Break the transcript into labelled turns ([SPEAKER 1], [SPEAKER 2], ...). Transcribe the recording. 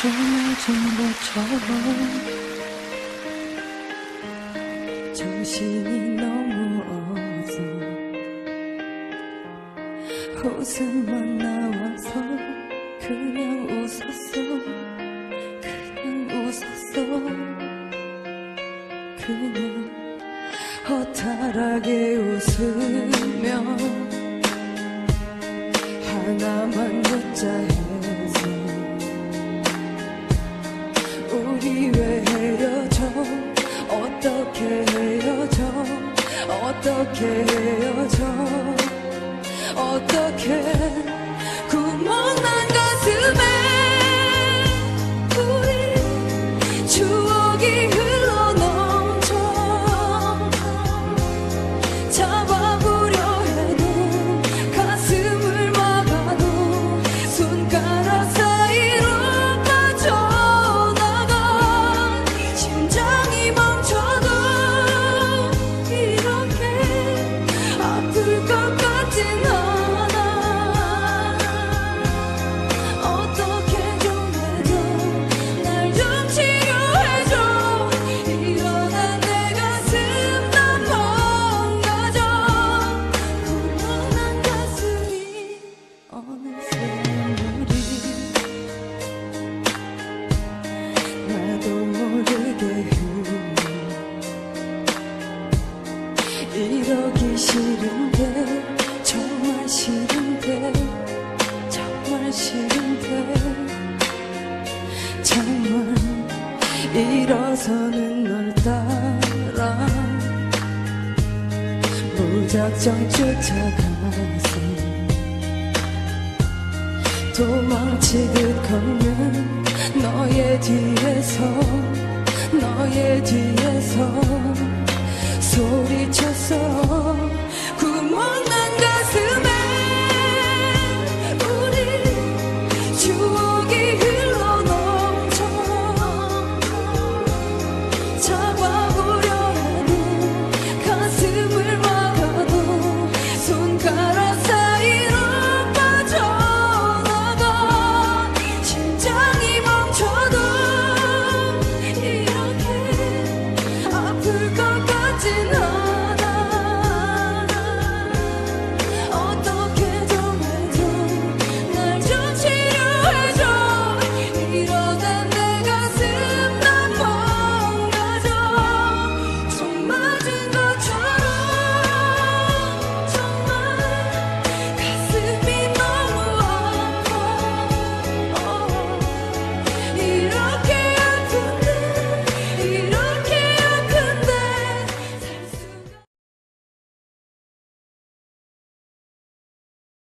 [SPEAKER 1] 정해진 것처럼 정신이 너무 없어 웃음만 나와서 그냥 웃었어. 그냥 웃었어. 그냥 허탈하게 웃으며 하나만 묻자 해 어떻게 헤어져? 어떻게 이러기 싫은데 정말 싫은데 정말 싫은데. 정말 일어서는 널 따라 무작정 쫓아가서 도망치듯 걷는 너의 뒤에서 너의 뒤에서